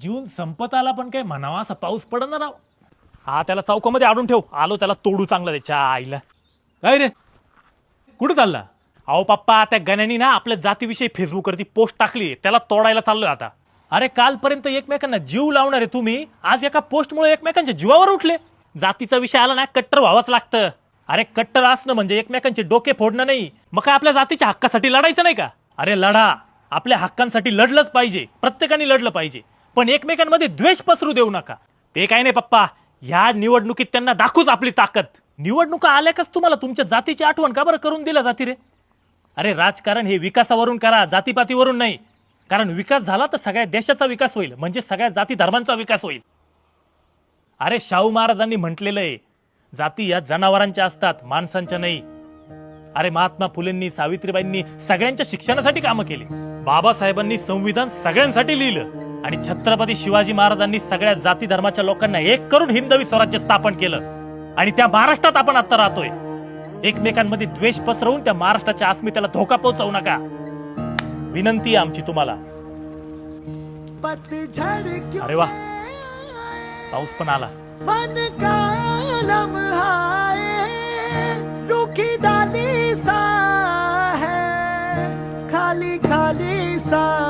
जीवन संपत आला पण काय म्हणावा असा पाऊस पडणार राव. हा त्याला चौकामध्ये आडून ठेव. आलो त्याला तोडू चांगला त्याच्या आईला. काय रे? कुठं चालला? अहो पप्पा त्या गण्यानी ना आपल्या जातीविषयी फेसबुकवरती पोस्ट टाकली. त्याला तोडायला चाललोय आता. अरे कालपर्यंत एकमेकांना जीव लावणार आहे तुम्ही आज एका पोस्टमुळे एकमेकांच्या जीवावर उठले. जातीचा विषय आला ना कट्टर व्हावंच लागतं. अरे कट्टर असणं म्हणजे एकमेकांचे डोके फोडणं नाही. मग काय आपल्या जातीच्या हक्कासाठी लढायचं नाही का? अरे लढा. आपल्या हक्कांसाठी लढलंच पाहिजे. प्रत्येकाने लढलं पाहिजे. पण एकमेकांमध्ये द्वेष पसरू देऊ नका. ते काय नाही पप्पा ह्या निवडणुकीत त्यांना दाखवूच आपली ताकद. निवडणुका आल्याकच तुम्हाला तुमच्या जातीची आठवण का बरं करून दिलं जाती रे? अरे राजकारण हे विकासावरून करा जातीपातीवरून नाही. कारण विकास झाला तर सगळ्या देशाचा विकास होईल म्हणजे सगळ्या जाती धर्मांचा विकास होईल. अरे शाहू महाराजांनी म्हटलेलं आहे जाती या जनावरांच्या असतात माणसांच्या नाही. अरे महात्मा फुलेंनी सावित्रीबाईंनी सगळ्यांच्या शिक्षणासाठी कामं केली. बाबासाहेबांनी संविधान सगळ्यांसाठी लिहिलं. आणि छत्रपती शिवाजी महाराजांनी सगळ्या जाती धर्माच्या लोकांना एक करून हिंदवी स्वराज्य स्थापन केलं. आणि त्या महाराष्ट्रात आपण आता राहतोय. एकमेकांमध्ये द्वेष पसरवून त्या महाराष्ट्राच्या अस्मितेला धोका पोहोचवू नका. विनंती आहे आमची तुम्हाला. अरे वा. पाऊस पण आला. खाली खाली सा